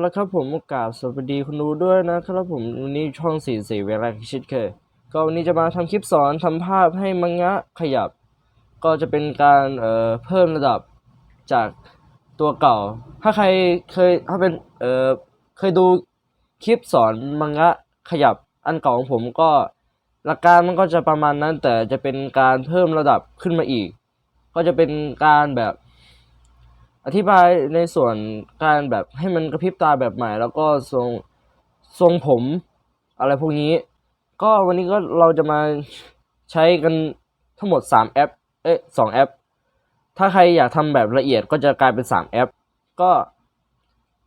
แล้วครับผมกราบสวัสดีคุณดูด้วยนะครับผมวันนี้ช่องสี่สี่เวลาคิดเคยก็วันนี้จะมาทำคลิปสอนทำภาพให้มังงะขยับ ก็จะเป็นการเอ่อเพิ่มระดับจากตัวเก่า ถ้าใครเคยถ้าเป็นเอ่อเคยดูคลิปสอนมังงะขยับอันเก่าของผมก็หลักการมันก็จะประมาณนั้น แต่จะเป็นการเพิ่มระดับขึ้นมาอีก ก็จะเป็นการแบบ อธิบายในส่วนการแบบให้มันกระพริบตาแบบใหม่ แล้วก็ทรงทรงผมอะไรพวกนี้ ก็วันนี้ก็เราจะมาใช้กันทั้งหมด 3 แอป เอ้ย2แอป ถ้าใครอยากทำแบบละเอียดก็จะกลายเป็น 3 แอป ก็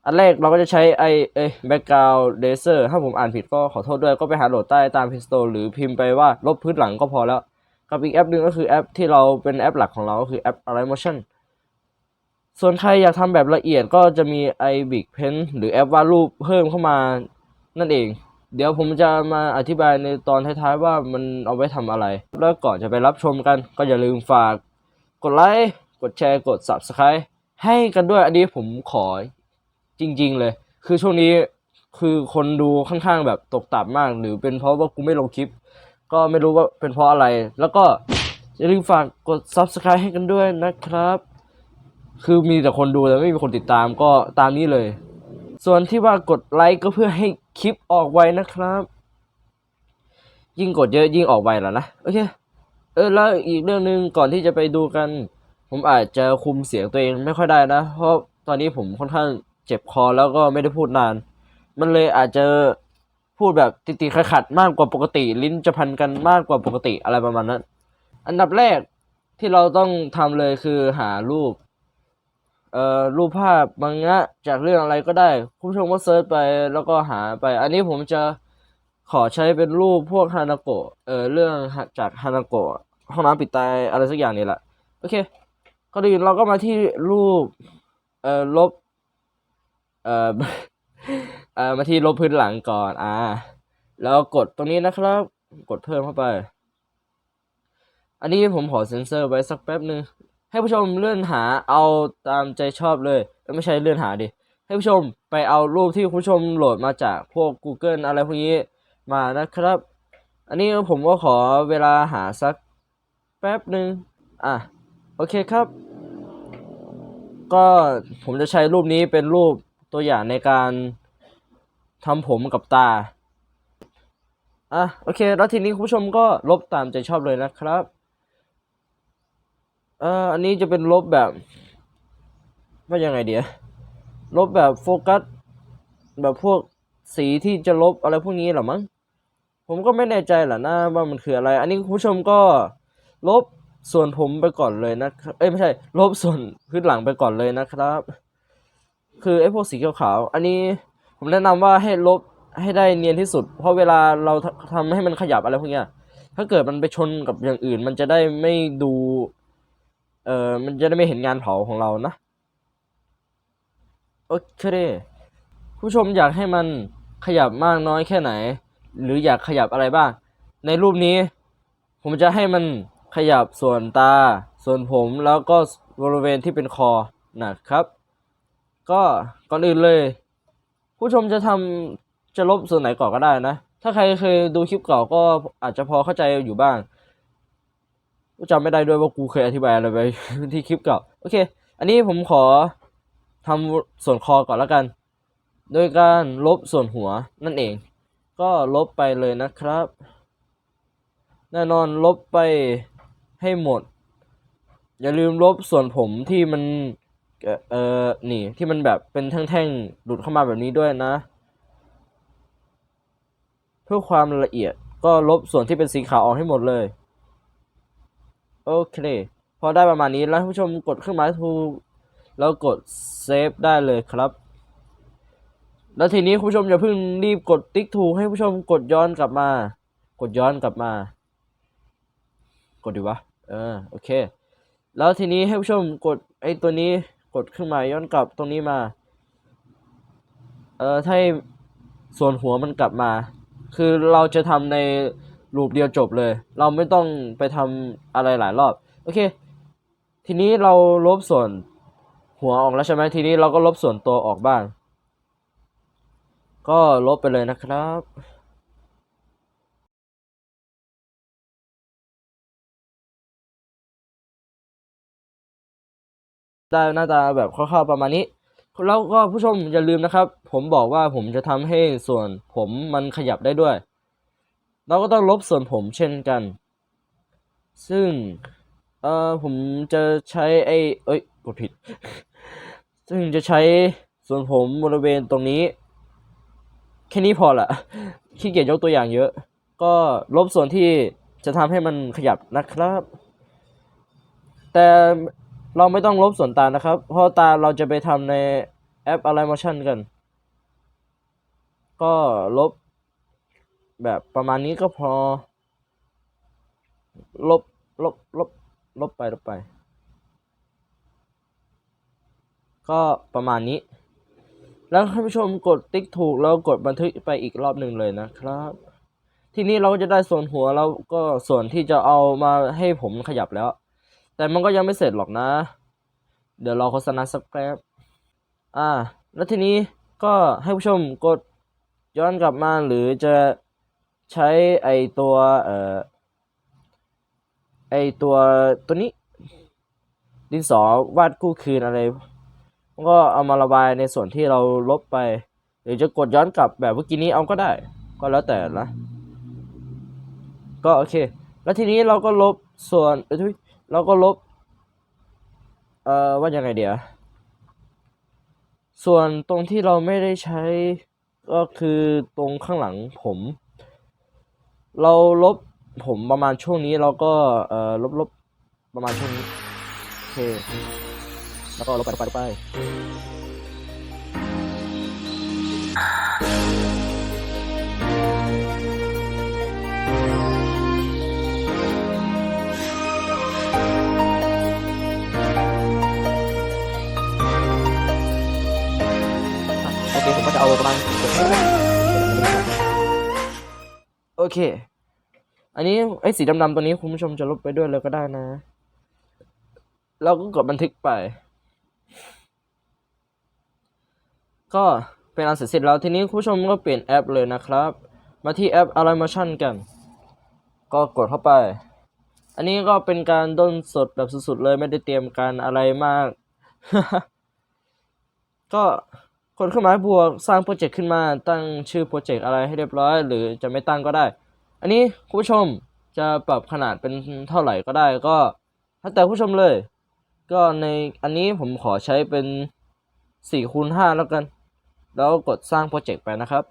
อันแรกเราก็จะใช้ไอเอ้ย background laser ถ้าผมอ่านผิดก็ขอโทษด้วยก็ไปหาโหลดใต้ตาม Play Store หรือพิมพ์ไปว่าลบพื้นหลังก็พอแล้ว กับอีกแอปหนึ่งก็คือแอปที่เราเป็นแอปหลักของเราก็คือแอป Align Motion ส่วนใครอยากทำแบบละเอียดก็จะมี iBig Pen หรือแอปวาดรูปเพิ่มเข้ามานั่นเอง เดี๋ยวผมจะมาอธิบายในตอนท้ายๆว่ามันเอาไว้ทำอะไร แล้วก่อนจะไปรับชมกัน ก็อย่าลืมฝากกดไลค์กดแชร์กด Subscribe ให้กันด้วยอันนี้ผมขอจริง ๆ เลย คือช่วงนี้คือคนดูค่อนข้างแบบตกต่ำมาก หรือเป็นเพราะว่ากูไม่ลงคลิป ก็ไม่รู้ว่าเป็นเพราะอะไร แล้วก็อย่าลืมฝากกด Subscribe ให้กันด้วยนะครับ คือมีแต่คนดูแต่ไม่มีคนติดตามก็ตามนี้เลย ส่วนที่ว่ากดไลค์ก็เพื่อให้คลิปออกไวนะครับ ยิ่งกดเยอะยิ่งออกไวแหละนะโอเคเออแล้วอีกเรื่องหนึ่งก่อนที่จะไปดูกัน ผมอาจจะคุมเสียงตัวเองไม่ค่อยได้นะ เพราะตอนนี้ผมค่อนข้างเจ็บคอแล้วก็ไม่ได้พูดนาน มันเลยอาจจะพูดแบบติดๆขัดๆมากกว่าปกติ ลิ้นจะพันกันมากกว่าปกติอะไรประมาณนั้น อันดับแรกที่เราต้องทำเลยคือหารูป เอ่อรูปภาพมังงะจากเรื่องอะไรก็ได้ คุณผู้ชมก็เซิร์ชไปแล้วก็หาไป อันนี้ผมจะขอใช้เป็นรูปพวกฮานาโกะเอ่อเรื่องจากฮานาโกะห้องน้ำปิดตายอะไรสักอย่างนี่แหละ โอเคก็ดีเราก็มาที่รูปเอ่อลบเอ่อเอ่อมาที่ลบพื้นหลังก่อนอ่าแล้วกดตรงนี้นะครับ กดเพิ่มเข้าไป อันนี้ผมขอเซ็นเซอร์ไว้สักแป๊บหนึ่ง ให้ผู้ชมเลื่อนหาเอาตามใจชอบเลย ไม่ใช่เลื่อนหาดิ ให้ผู้ชมไปเอารูปที่ผู้ชมโหลดมาจากพวก Google อะไรพวกนี้มานะครับ อันนี้ผมก็ขอเวลาหาสักแป๊บหนึ่งอะ โอเคครับ ก็ผมจะใช้รูปนี้เป็นรูปตัวอย่างในการทำผมกับตา อะ โอเค แล้วทีนี้คุณผู้ชมก็ลบตามใจชอบเลยนะครับ เอ่ออันนี้จะเป็นลบแบบ ว่ายังไงเดียลบแบบโฟกัส แบบพวกสีที่จะลบอะไรพวกนี้หรอมั้งผมก็ไม่แน่ใจแหละนะว่ามันคืออะไร อันนี้คุณผู้ชมก็ลบส่วนผมไปก่อนเลยนะครับเอ้ยไม่ใช่ ลบส่วนพื้นหลังไปก่อนเลยนะครับ คือไอ้พวกสีขาวๆอันนี้ผมแนะนำว่าให้ลบให้ได้เนียนที่สุด เพราะเวลาเราททำให้มันขยับอะไรพวกเนี้ยถ้าเกิดมันไปชนกับอย่างอื่น มันจะได้ไม่ดู เออมันจะได้ไม่เห็นงานเผาของเรานะ โอเคผู้ชมอยากให้มันขยับมากน้อยแค่ไหน หรืออยากขยับอะไรบ้าง ในรูปนี้ ผมจะให้มันขยับส่วนตา ส่วนผมแล้วก็บริเวณที่เป็นคอนะครับ ก็ก่อนอื่นเลย ผู้ชมจะทำจะลบส่วนไหนก่อนก็ได้นะ ถ้าใครเคยดูคลิปเก่าก็อาจจะพอเข้าใจอยู่บ้าง กูจำไม่ได้ด้วยว่ากูเคยอธิบายอะไรไปที่คลิปเก่าโอเค อันนี้ผมขอทำส่วนคอก่อนแล้วกัน โดยการลบส่วนหัวนั่นเอง ก็ลบไปเลยนะครับ แน่นอนลบไปให้หมด อย่าลืมลบส่วนผมที่มันเอ่อเออนี่ที่มันแบบเป็นแท่งๆหลุดเข้ามาแบบนี้ด้วยนะ เพื่อความละเอียดก็ลบส่วนที่เป็นสีขาวออกให้หมดเลย โอเค พอได้ประมาณนี้แล้วผู้ชมกดเครื่องหมายถูกแล้วกดเซฟได้เลยครับ แล้วทีนี้ผู้ชมอย่าเพิ่งรีบกดติ๊กถูกให้ผู้ชมกดย้อนกลับมา กดย้อนกลับมา กดดีวะเออโอเค แล้วทีนี้ให้ผู้ชมกดไอ้ตัวนี้กดเครื่องหมายย้อนกลับตรงนี้มา เออถ้าส่วนหัวมันกลับมา คือเราจะทำใน รูปเดียวจบเลย เราไม่ต้องไปทำอะไรหลายรอบ โอเค ทีนี้เราลบส่วนหัวออกแล้วใช่ไหมทีนี้เราก็ลบส่วนตัวออกบ้าง ก็ลบไปเลยนะครับได้หน้าตาแบบคร่าวๆประมาณนี้ แล้วก็ผู้ชมอย่าลืมนะครับ ผมบอกว่าผมจะทำให้ส่วนผมมันขยับได้ด้วย เราก็ต้องลบส่วนผมเช่นกัน ซึ่ง เอ่อ ผมจะใช้ไอ้เอ้ยกดผิด ซึ่งจะใช้ส่วนผมบริเวณตรงนี้ แค่นี้พอละขี้เกียจยกตัวอย่างเยอะ ก็ลบส่วนที่จะทำให้มันขยับนะครับ แต่เราไม่ต้องลบส่วนตานะครับ เพราะตาเราจะไปทำในแอป Align Motion กัน ก็ลบ แบบประมาณนี้ก็พอ ลบ ลบ ลบ ลบไป ลบไป ก็ประมาณนี้ แล้วท่านผู้ชมกดติ๊กถูกแล้วกดบันทึกไปอีกรอบหนึ่งเลยนะครับ ทีนี้เราก็จะได้ส่วนหัวแล้วก็ส่วนที่จะเอามาให้ผมขยับแล้ว แต่มันก็ยังไม่เสร็จหรอกนะ เดี๋ยวรอโฆษณาสักแป๊บอ่า แล้วทีนี้ก็ให้ผู้ชมกดย้อนกลับมาหรือจะ ใช้ไอตัวเอ่อไอตัวตัวนี้ ดินสอวาดคู่คืนอะไรมันก็เอามาระบายในส่วนที่เราลบไป หรือจะกดย้อนกลับแบบเมื่อกี้นี้เอาก็ได้ ก็แล้วแต่ละก็โอเค แล้วทีนี้เราก็ลบส่วนเอ้ยทุยเราก็ลบ เอ่อว่ายังไงเดี๋ยว ส่วนตรงที่เราไม่ได้ใช้ก็คือตรงข้างหลังผม เราลบผมประมาณช่วงนี้เราก็เอ่อลบลบประมาณช่วงนี้โอเคแล้วก็ลบไปลบไปลบไปโอเคผมก็จะเอาประมาณ โอเค อันนี้ไอ้สีดำๆตัวนี้คุณผู้ชมจะลบไปด้วยเลยก็ได้นะ เราก็กดบันทึกไป ก็เป็นอันเสร็จสิ้นแล้วทีนี้คุณผู้ชมก็เปลี่ยนแอปเลยนะครับ มาที่แอป a l i m o t i o n กัน ก็กดเข้าไป อันนี้ก็เป็นการด้นสดแบบสุดๆเลยไม่ได้เตรียมการอะไรมาก ก็ กดเครื่องหมายบวกสร้างโปรเจกต์ขึ้นมาตั้งชื่อโปรเจกต์อะไรให้เรียบร้อย หรือจะไม่ตั้งก็ได้ อันนี้คุณผู้ชมจะปรับขนาดเป็นเท่าไหร่ก็ได้ก็แล้วแต่ผู้ชมเลย ก็ในอันนี้ผมขอใช้เป็น4คูณ5แล้วกัน แล้วกดสร้างโปรเจกต์ไปนะครับ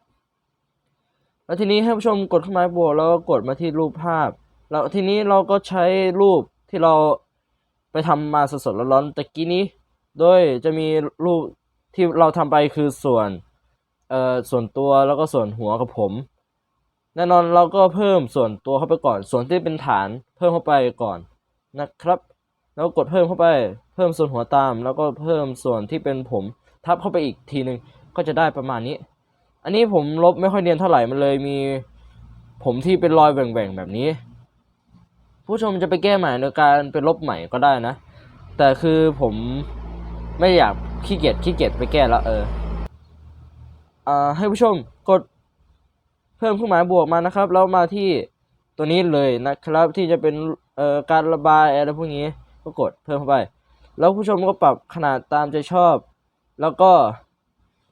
แล้วทีนี้ให้ผู้ชมกดเครื่องหมายบวกแล้วก็กดมาที่รูปภาพ แล้วทีนี้เราก็ใช้รูปที่เราไปทำมาสดๆร้อนๆตะกี้นี้ โดยจะมีรูป ที่เราทำไปคือส่วนเอ่อส่วนตัวแล้วก็ส่วนหัวกับผม แน่นอนเราก็เพิ่มส่วนตัวเข้าไปก่อน ส่วนที่เป็นฐานเพิ่มเข้าไปก่อนนะครับ แล้วกดเพิ่มเข้าไป เพิ่มส่วนหัวตาม แล้วก็เพิ่มส่วนที่เป็นผมทับเข้าไปอีกทีหนึ่งก็จะได้ประมาณนี้ อันนี้ผมลบไม่ค่อยเนียนเท่าไหร่มันเลยมีผมที่เป็นรอยแหว่งๆแบบนี้ ผู้ชมจะไปแก้ใหม่โดยการเป็นลบใหม่ก็ได้นะ แต่คือผมไม่อยาก ขี้เกียจขี้เกียจไปแก้แล้วเอออ่าให้ผู้ชมกดเพิ่มเครื่องหมายบวกมานะครับ แล้วมาที่ตัวนี้เลยนะครับ ที่จะเป็นเอ่อการระบายอะไรพวกนี้ก็กดเพิ่มเข้าไป แล้วผู้ชมก็ปรับขนาดตามใจชอบ แล้วก็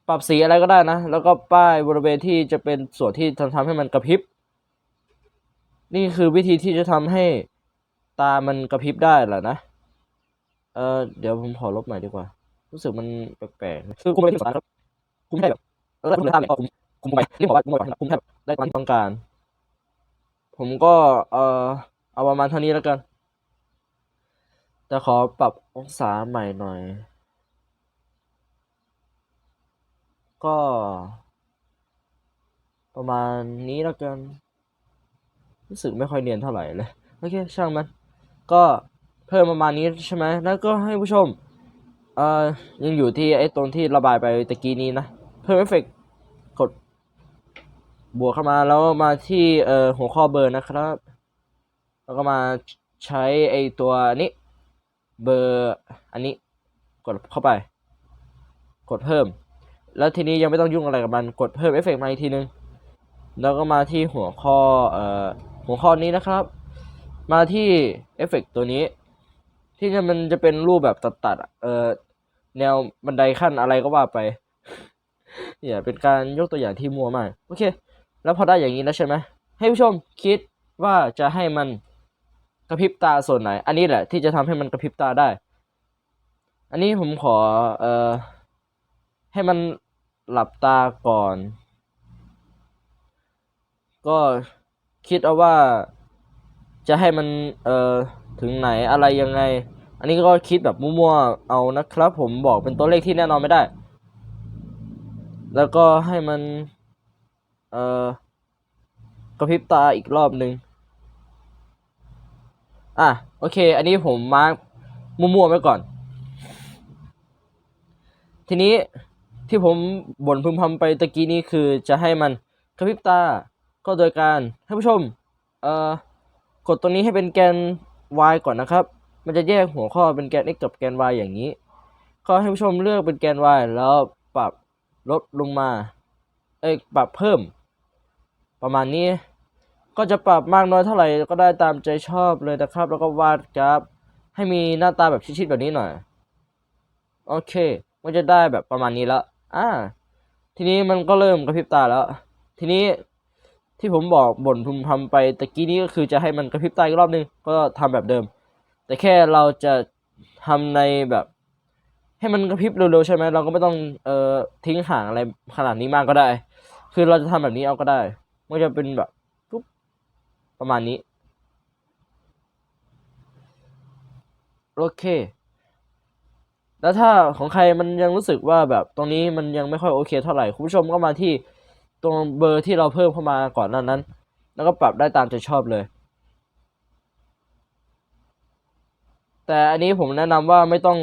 ปรับสีอะไรก็ได้นะ แล้วก็ป้ายบริเวณที่จะเป็นส่วนที่ทำทำให้มันกระพริบ นี่คือวิธีที่จะทำให้ตามันกระพริบได้แหละนะ เออเดี๋ยวผมขอลบใหม่ดีกว่า รู้สึกมันแปลกๆคือคุมไปที่สารครับคุมให้แบบเออคุมเลยภาพเนี่ยก็คุมคุมไปเรียกว่าคุมไปคุมให้แบบได้ตามที่ต้องการ ผมก็เออเอาประมาณเท่านี้แล้วกันแต่ขอปรับองศาใหม่หน่อย ก็ ประมาณนี้แล้วกัน รู้สึกไม่ค่อยเนียนเท่าไหร่เลย โอเค ช่างมัน ก็เพิ่มประมาณนี้ใช่ไหม แล้วก็ให้ผู้ชม เอ่อยังอยู่ที่ไอ้ตรงที่ระบายไปตะกี้นี้นะ เพิ่มเอฟเฟกต์กด บวกเข้ามาแล้วมาที่เอ่อหัวข้อเบอร์นะครับ แล้วก็มาใช้ไอ้ตัวนี้เบอร์อันนี้กดเข้าไป กดเพิ่ม แล้วทีนี้ยังไม่ต้องยุ่งอะไรกับมันกดเพิ่มเอฟเฟกต์มาอีกทีนึง แล้วก็มาที่หัวข้อเอ่อหัวข้อนี้นะครับ มาที่เอฟเฟกต์ตัวนี้ ที่มันจะเป็นรูปแบบตัดๆเออ แนวบันไดขั้นอะไรก็ว่าไปเนี่ยเป็นการยกตัวอย่างที่มั่วมากโอเค แล้วพอได้อย่างนี้แล้วใช่ไหมให้ผู้ชมคิดว่าจะให้มันกระพริบตาส่วนไหน อันนี้แหละที่จะทำให้มันกระพริบตาได้ อันนี้ผมขอเอ่อให้มันหลับตาก่อน ก็คิดเอาว่าจะให้มันเอ่อถึงไหนอะไรยังไง อันนี้ก็คิดแบบมั่วๆเอานะครับ ผมบอกเป็นตัวเลขที่แน่นอนไม่ได้ แล้วก็ให้มัน เอ่อกระพริบตาอีกรอบหนึ่งอะโอเค อันนี้ผมมาร์กมั่วๆไว้ก่อน ทีนี้ที่ผมบ่นพึมพำไปตะกี้นี้คือจะให้มันกระพริบตาก็โดยการให้ผู้ชมเอ่อกดตรงนี้ให้เป็นแกน y ก่อนนะครับ มันจะแยกหัวข้อเป็นแกน x กับแกน y อย่างนี้ ก็ให้ผู้ชมเลือกเป็นแกน y แล้วปรับลดลงมา เอ้ยปรับเพิ่ม ประมาณนี้ ก็จะปรับมากน้อยเท่าไหร่ก็ได้ตามใจชอบเลยนะครับ แล้วก็วาดกราฟให้มีหน้าตาแบบชิดๆแบบนี้หน่อย โอเค มันจะได้แบบประมาณนี้แล้วอ่า ทีนี้มันก็เริ่มกระพริบตาแล้ว ทีนี้ที่ผมบอกบ่นพึมพำไปตะกี้นี้ก็คือจะให้มันกระพริบตาอีกรอบนึง ก็ทำแบบเดิม แต่แค่เราจะทำในแบบ ให้มันกระพริบเร็วๆใช่ไหมเราก็ไม่ต้องเอ่อทิ้งห่างอะไรขนาดนี้มากก็ได้ คือเราจะทำแบบนี้เอาก็ได้มันจะเป็นแบบปุ๊บประมาณนี้โอเค แล้วถ้าของใครมันยังรู้สึกว่าแบบตรงนี้มันยังไม่ค่อยโอเคเท่าไหร่คุณผู้ชมก็มาที่ตรงเบอร์ที่เราเพิ่มเข้ามาก่อนหน้านั้น แล้วก็ปรับได้ตามใจชอบเลย แต่อันนี้ผมแนะนำว่าไม่ต้อง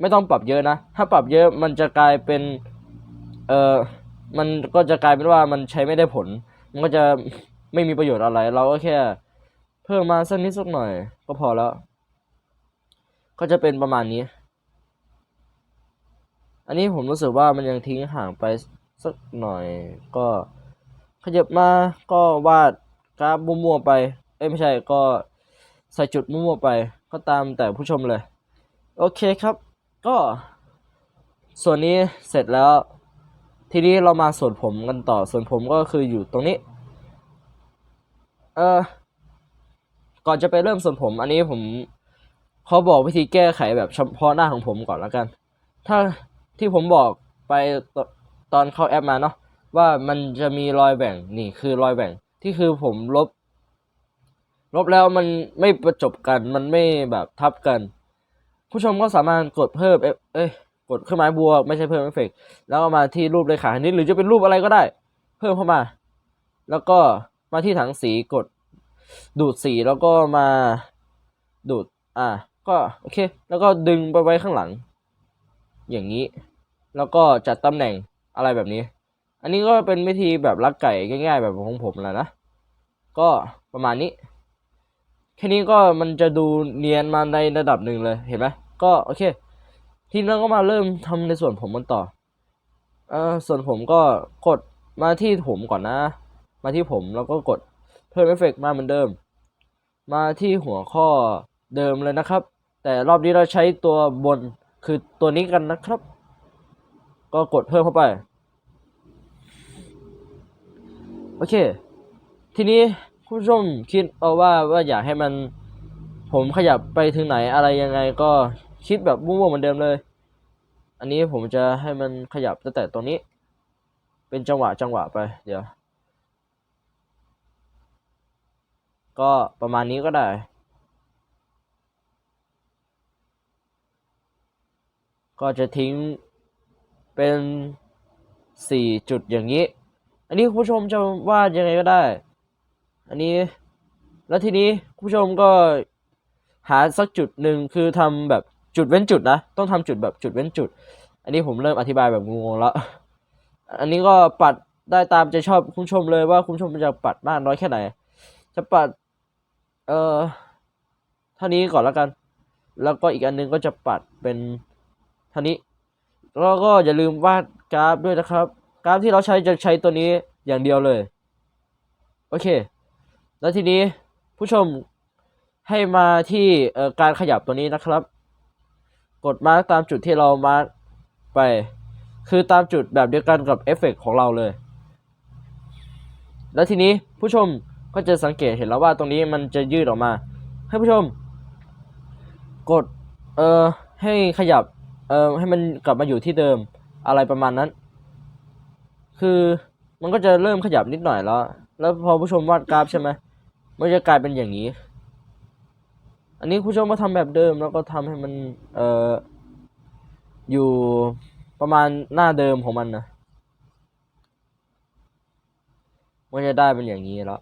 ไม่ต้องปรับเยอะนะ ถ้าปรับเยอะมันจะกลายเป็นเออมันก็จะกลายเป็นว่ามันใช้ไม่ได้ผล มันก็จะไม่มีประโยชน์อะไร เราก็แค่ เพิ่มมาสักนิดสักหน่อย ก็พอแล้ว ก็จะเป็นประมาณนี้ อันนี้ผมรู้สึกว่ามันยังทิ้งห่างไปสักหน่อย ก็ขยับมาก็วาดกราฟมั่วๆไป เอ้ยไม่ใช่ก็ใส่จุดมั่วๆไป ก็ตามแต่ผู้ชมเลย โอเคครับ ก็ ส่วนนี้เสร็จแล้ว ทีนี้เรามาส่วนผมกันต่อส่วนผมก็คืออยู่ตรงนี้ เออก่อนจะไปเริ่มส่วนผม อันนี้ผมขอบอกวิธีแก้ไขแบบเฉพาะหน้าของผมก่อนแล้วกัน ถ้าที่ผมบอกไปตตอนเข้าแอปมาเนาะว่ามันจะมีรอยแบ่งนี่คือรอยแบ่งที่คือผมลบ ลบแล้วมันไม่ประจบกันมันไม่แบบทับกัน ผู้ชมก็สามารถกดเพิ่มเอฟเอ้ยกดเครื่องหมายบวกไม่ใช่เพิ่มเอฟเฟกต์แล้วก็มาที่รูปเลขาคณิตหรือจะเป็นรูปอะไรก็ได้ เพิ่มเข้ามา แล้วก็มาที่ถังสีกดดูดสีแล้วก็มาดูดอ่าก็โอเค แล้วก็ดึงไปไว้ข้างหลัง อย่างนี้ แล้วก็จัดตำแหน่งอะไรแบบนี้ อันนี้ก็เป็นวิธีแบบลักไก่ง่าย ๆ แบบของผมแหละนะ ก็ประมาณนี้ แค่นี้ก็มันจะดูเนียนมาในระดับหนึ่งเลยเห็นไหมก็โอเค ทีนี้เราก็มาเริ่มทำในส่วนผมกันต่อเออส่วนผมก็กดมาที่ผมก่อนนะ มาที่ผมแล้วก็กดเพิ่มเอฟเฟกต์มาเหมือนเดิม มาที่หัวข้อเดิมเลยนะครับ แต่รอบนี้เราใช้ตัวบนคือตัวนี้กันนะครับ ก็กดเพิ่มเข้าไป โอเค ทีนี้ ผู้ชมคิดเอาว่าว่าอยากให้มันผมขยับไปถึงไหนอะไรยังไงก็คิดแบบมั่วๆเหมือนเดิมเลย อันนี้ผมจะให้มันขยับตั้งแต่ตรงนี้ เป็นจังหวะจังหวะไป เดี๋ยว ก็ประมาณนี้ก็ได้ ก็จะทิ้งเป็นสี่จุดอย่างนี้ อันนี้คุณผู้ชมจะวาดยังไงก็ได้ อันนี้ แล้วทีนี้ผู้ชมก็หาสักจุดหนึ่งคือทำแบบจุดเว้นจุดนะ ต้องทำจุดแบบจุดเว้นจุด อันนี้ผมเริ่มอธิบายแบบงงๆแล้ว อันนี้ก็ปัดได้ตามใจชอบคุณผู้ชมเลยว่าคุณผู้ชมจะปัดมากน้อยแค่ไหน จะปัด เอ่อเท่านี้ก่อนแล้วกัน แล้วก็อีกอันหนึงก็จะปัดเป็นท่านี้ แล้วก็อย่าลืมวาดกราฟด้วยนะครับ กราฟที่เราใช้จะใช้ตัวนี้อย่างเดียวเลย โอเค แล้วทีนี้ผู้ชมให้มาที่การขยับตัวนี้นะครับ กดมาร์กตามจุดที่เรามาร์กไป คือตามจุดแบบเดียวกันกับเอฟเฟกต์ของเราเลย แล้วทีนี้ผู้ชมก็จะสังเกตเห็นแล้วว่าตรงนี้มันจะยืดออกมา ให้ผู้ชม กดเอ่อให้ขยับเอ่อให้มันกลับมาอยู่ที่เดิมอะไรประมาณนั้น คือมันก็จะเริ่มขยับนิดหน่อยแล้ว แล้วพอผู้ชมวาดกราฟใช่ไหม มันจะกลายเป็นอย่างนี้ อันนี้ผู้ชมมาทำแบบเดิมแล้วก็ทำให้มันเอ่ออยู่ประมาณหน้าเดิมของมันนะมันจะได้เป็นอย่างนี้แล้ว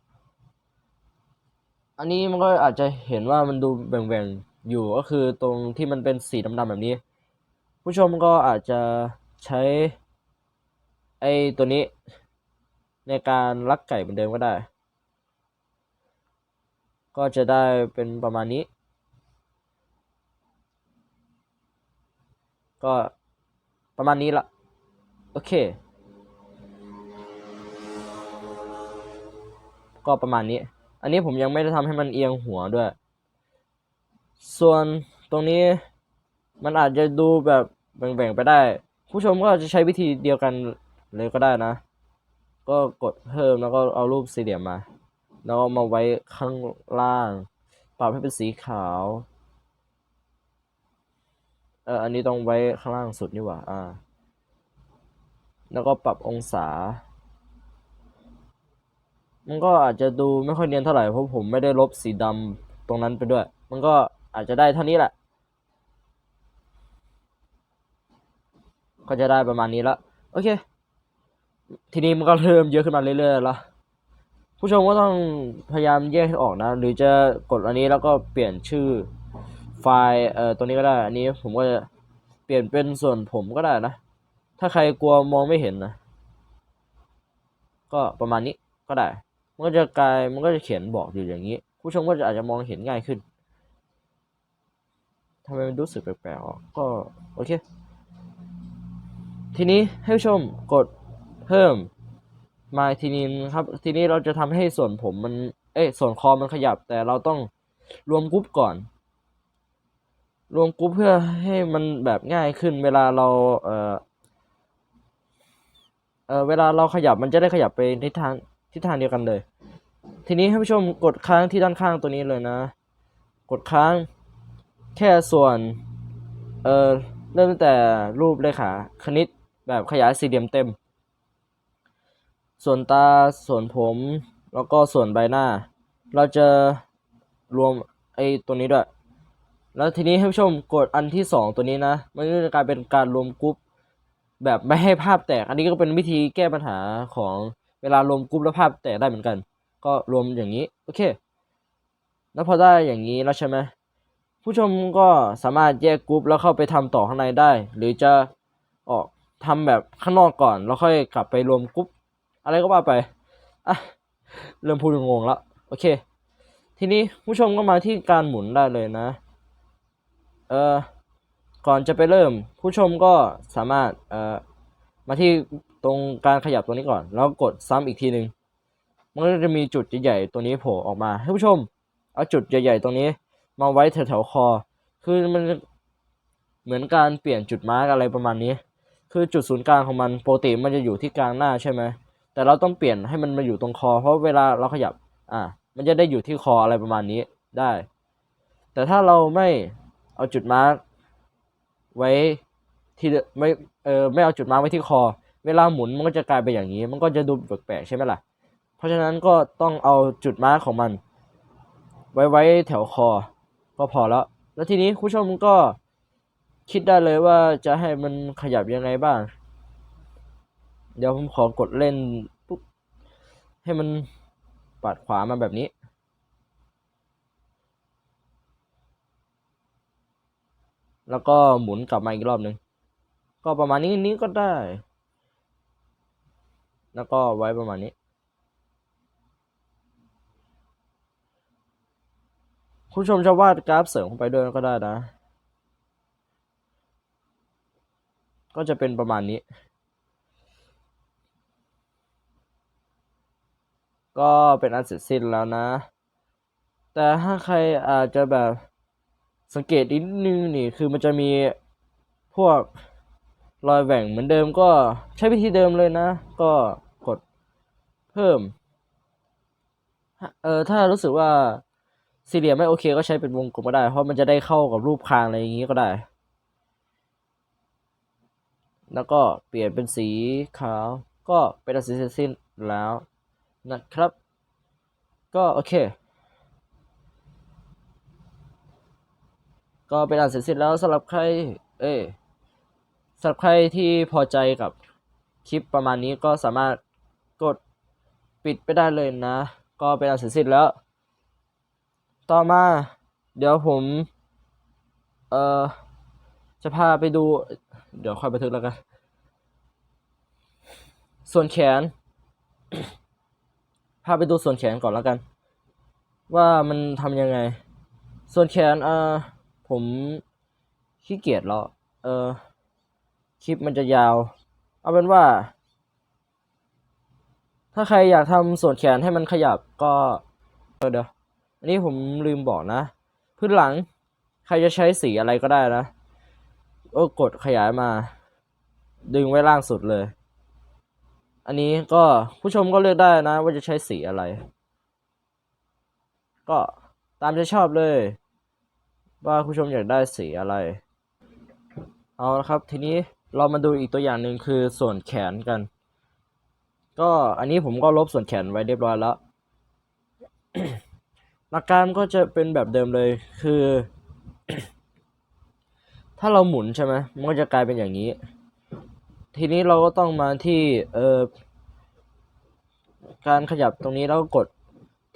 อันนี้มันก็อาจจะเห็นว่ามันดูแบ่งๆอยู่ก็คือตรงที่มันเป็นสีดำๆแบบนี้ ผู้ชมก็อาจจะใช้ไอ้ตัวนี้ในการลักไก่เหมือนเดิมก็ได้ ก็จะได้เป็นประมาณนี้ ก็ประมาณนี้ละโอเค ก็ประมาณนี้ อันนี้ผมยังไม่ได้ทำให้มันเอียงหัวด้วย ส่วนตรงนี้มันอาจจะดูแบบแบ่งๆไปได้ ผู้ชมก็จจะใช้วิธีเดียวกันเลยก็ได้นะ ก็กดเพิ่มแล้วก็เอารูปสี่เหลี่ยมมา แล้วมาไว้ข้างล่าง ปรับให้เป็นสีขาว เอออันนี้ต้องไว้ข้างล่างสุดนี่หว่า อ่า แล้วก็ปรับองศา มันก็อาจจะดูไม่ค่อยเนียนเท่าไหร่เพราะผมไม่ได้ลบสีดำตรงนั้นไปด้วย มันก็อาจจะได้เท่านี้แหละ ก็จะได้ประมาณนี้ละ โอเค ทีนี้มันก็เริ่มเยอะขึ้นมาเรื่อยๆแล้ว ผู้ชมก็ต้องพยายามแยกให้ออกนะ หรือจะกดอันนี้แล้วก็เปลี่ยนชื่อไฟล์เอ่อตัวนี้ก็ได้ อันนี้ผมก็จะเปลี่ยนเป็นส่วนผมก็ได้นะ ถ้าใครกลัวมองไม่เห็นนะ ก็ประมาณนี้ก็ได้ มันก็จะกลาย มันก็จะเขียนบอกอยู่อย่างนี้ ผู้ชมก็จะอาจจะมองเห็นง่ายขึ้นทำไมมันรู้สึกแปลกๆออกก็โอเค ทีนี้ให้ผู้ชมกดเพิ่ม มาทีนี้ครับ ทีนี้เราจะทำให้ส่วนผมมัน เอ้ยส่วนคอมันขยับ แต่เราต้องรวมกรุ๊ปก่อน รวมกรุ๊ปเพื่อให้มันแบบง่ายขึ้น เวลาเราเอ่อเอ่อเวลาเราขยับมันจะได้ขยับไปทิศทางทิศทางเดียวกันเลย ทีนี้ให้ผู้ชมกดค้างที่ด้านข้างตัวนี้เลยนะ กดค้างแค่ส่วนเอ่อเริ่มตั้งแต่รูปเลขาคณิตแบบขยายสี่เหลี่ยมเต็ม ส่วนตา ส่วนผม แล้วก็ส่วนใบหน้า เราจะรวมไอ้ตัวนี้ด้วย แล้วทีนี้ให้ผู้ชมกดอันที่สองตัวนี้นะ มันก็จะกลายเป็นการรวมกรุ๊ปแบบไม่ให้ภาพแตก อันนี้ก็เป็นวิธีแก้ปัญหาของเวลารวมกรุ๊ปแล้วภาพแตกได้เหมือนกัน ก็รวมอย่างนี้ โอเค แล้วพอได้อย่างนี้แล้วใช่ไหมผู้ชมก็สามารถแยกกรุ๊ปแล้วเข้าไปทำต่อข้างในได้ หรือจะออกทำแบบข้างนอกก่อน แล้วค่อยกลับไปรวมกรุ๊ป อะไรก็ว่าไปอะเริ่มพูดงงแล้วโอเค ทีนี้ผู้ชมก็มาที่การหมุนได้เลยนะ เอ่อก่อนจะไปเริ่ม ผู้ชมก็สามารถเอ่อมาที่ตรงการขยับตัวนี้ก่อน แล้วกดซ้ำอีกทีหนึ่งมันก็จะมีจุดใหญ่ๆตัวนี้โผล่ออกมา ให้ผู้ชม เอาจุดใหญ่ๆตรงนี้มาไว้แถวๆคอ คือมันเหมือนการเปลี่ยนจุดมาร์กอะไรประมาณนี้ คือจุดศูนย์กลางของมันปกติมันจะอยู่ที่กลางหน้าใช่ไหม แต่เราต้องเปลี่ยนให้มันมาอยู่ตรงคอ เพราะเวลาเราขยับ อ่า มันจะได้อยู่ที่คออะไรประมาณนี้ได้ แต่ถ้าเราไม่เอาจุดมาร์กไว้ที่ไม่เออไม่เอาจุดมาร์กไว้ที่คอ เวลาหมุนมันก็จะกลายเป็นอย่างนี้ มันก็จะดูแปลกๆใช่ไหมล่ะ เพราะฉะนั้นก็ต้องเอาจุดมาร์กของมัน ไว้ไว้แถวคอก็พอแล้ว แล้วทีนี้คุณผู้ชมก็คิดได้เลยว่าจะให้มันขยับยังไงบ้าง เดี๋ยวผมขอกดเล่นปุ๊บให้มันปัดขวามาแบบนี้ แล้วก็หมุนกลับมาอีกรอบหนึ่งก็ประมาณนี้นี้ก็ได้ แล้วก็ไว้ประมาณนี้ คุณชมจะวาดกราฟเสริมเข้าไปด้วยก็ได้นะ ก็จะเป็นประมาณนี้ ก็เป็นอันเสร็จสิ้นแล้วนะ แต่ถ้าใครอาจจะแบบสังเกตนิดนึงนี่คือมันจะมีพวกรอยแหว่งเหมือนเดิมก็ใช้วิธีเดิมเลยนะ ก็กดเพิ่มเออถ้ารู้สึกว่าสี่เหลี่ยมไม่โอเคก็ใช้เป็นวงกลมก็ได้ เพราะมันจะได้เข้ากับรูปคางอะไรอย่างนี้ก็ได้ แล้วก็เปลี่ยนเป็นสีขาว ก็เป็นอันเสร็จสิ้นแล้ว นะครับ ก็โอเค ก็เป็นอันเสร็จสิ้นแล้วสำหรับใคร เอ้สำหรับใครที่พอใจกับคลิปประมาณนี้ก็สามารถกดปิดไปได้เลยนะ ก็เป็นอันเสร็จสิ้นแล้ว ต่อมาเดี๋ยวผม เอ่อ จะพาไปดู เดี๋ยวค่อยบันทึกแล้วกัน ส่วนแขน พาไปดูส่วนแขนก่อนแล้วกัน ว่ามันทำยังไง ส่วนแขนเออผมขี้เกียจแล้วเออคลิปมันจะยาว เอาเป็นว่า ถ้าใครอยากทำส่วนแขนให้มันขยับก็เออเดี๋ยวอันนี้ผมลืมบอกนะพื้นหลังใครจะใช้สีอะไรก็ได้นะก็กดขยายมา ดึงไว้ล่างสุดเลย อันนี้ก็ผู้ชมก็เลือกได้นะว่าจะใช้สีอะไร ก็ตามใจชอบเลย ว่าผู้ชมอยากได้สีอะไร เอาละครับ ทีนี้เรามาดูอีกตัวอย่างหนึ่งคือส่วนแขนกัน ก็อันนี้ผมก็ลบส่วนแขนไว้เรียบร้อยแล้วหลักการก็จะเป็นแบบเดิมเลยคือ ถ้าเราหมุนใช่ไหมมันก็จะกลายเป็นอย่างนี้ ทีนี้เราก็ต้องมาที่เอ่อการขยับตรงนี้แล้วก็กด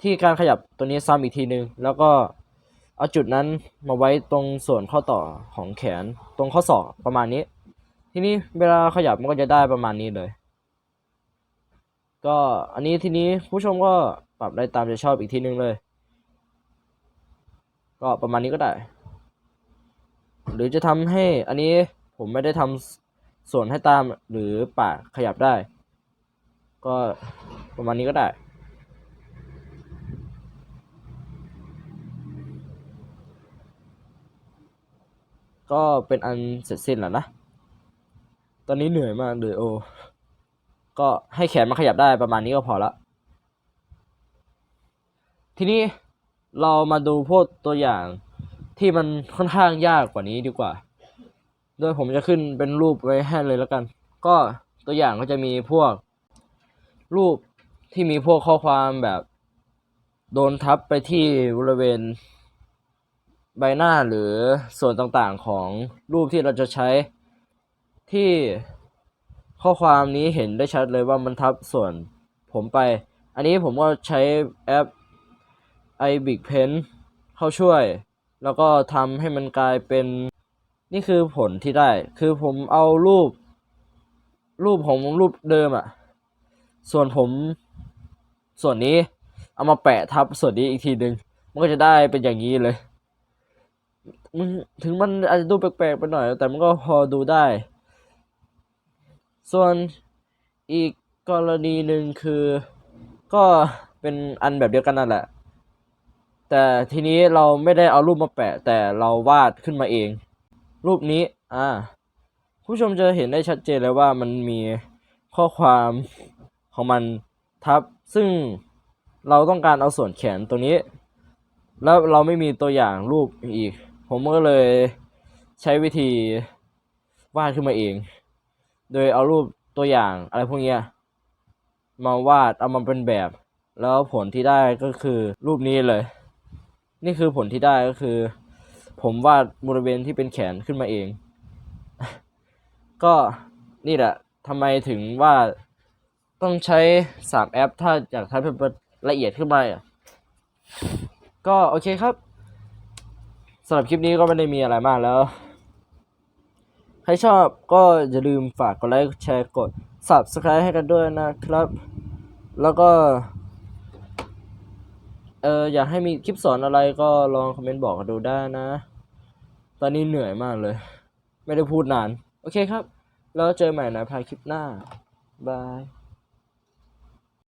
ที่การขยับตัวนี้ซ้ำอีกทีนึง แล้วก็เอาจุดนั้นมาไว้ตรงส่วนข้อต่อของแขนตรงข้อศอกประมาณนี้ ทีนี้เวลาขยับมันก็จะได้ประมาณนี้เลย ก็อันนี้ทีนี้ผู้ชมก็ปรับได้ตามใจชอบอีกทีนึงเลย ก็ประมาณนี้ก็ได้ หรือจะทำให้อันนี้ผมไม่ได้ทำ ส่วนให้ตามหรือปากขยับได้ ก็ประมาณนี้ก็ได้ ก็เป็นอันเสร็จสิ้นแล้วนะ ตอนนี้เหนื่อยมากเลยโอ ก็ให้แขนมันขยับได้ประมาณนี้ก็พอละ ทีนี้เรามาดูพวกตัวอย่างที่มันค่อนข้างยากกว่านี้ดีกว่า โดยผมจะขึ้นเป็นรูปไว้ให้เลยแล้วกัน ก็ตัวอย่างก็จะมีพวก รูปที่มีพวกข้อความแบบ โดนทับไปที่บริเวณใบหน้าหรือส่วนต่างๆของรูปที่เราจะใช้ที่ข้อความนี้เห็นได้ชัดเลยว่ามันทับส่วนผมไป อันนี้ผมก็ใช้แอป iBig Pen เข้าช่วย แล้วก็ทำให้มันกลายเป็น นี่คือผลที่ได้ คือผมเอารูป รูปของรูปเดิมอะส่วนผม ส่วนนี้ เอามาแปะทับส่วนนี้อีกทีหนึ่งมันก็จะได้เป็นอย่างนี้เลยมันถึงมันอาจจะดูแปลกๆไปหน่อย แต่มันก็พอดูได้ ส่วนอีกกรณีหนึ่งคือ ก็เป็นอันแบบเดียวกันนั่นแหละ แต่ทีนี้เราไม่ได้เอารูปมาแปะ แต่เราวาดขึ้นมาเอง รูปนี้ อ่า ผู้ชมจะเห็นได้ชัดเจนเลยว่ามันมีข้อความของมันทับ ซึ่งเราต้องการเอาส่วนแขนตรงนี้ แล้วเราไม่มีตัวอย่างรูปอีก ผมก็เลยใช้วิธีวาดขึ้นมาเอง โดยเอารูปตัวอย่างอะไรพวกนี้มาวาดเอามาเป็นแบบ แล้วผลที่ได้ก็คือรูปนี้เลย นี่คือผลที่ได้ก็คือ ผมวาดบริเวณที่เป็นแขนขึ้นมาเอง ก็นี่แหละทำไมถึงว่าต้องใช้สามแอป ถ้าอยากทำให้มันละเอียดขึ้นมาอะก็โอเคครับสำหรับคลิปนี้ก็ไม่ได้มีอะไรมากแล้ว ใครชอบก็อย่าลืมฝากกดไลค์แชร์กด subscribe ให้กันด้วยนะครับ แล้วก็ เอออยากให้มีคลิปสอนอะไรก็ลองคอมเมนต์บอกกันดูได้นะ ตอนนี้เหนื่อยมากเลย ไม่ได้พูดนาน โอเคครับ แล้วเจอใหม่ในพายคลิปหน้า บาย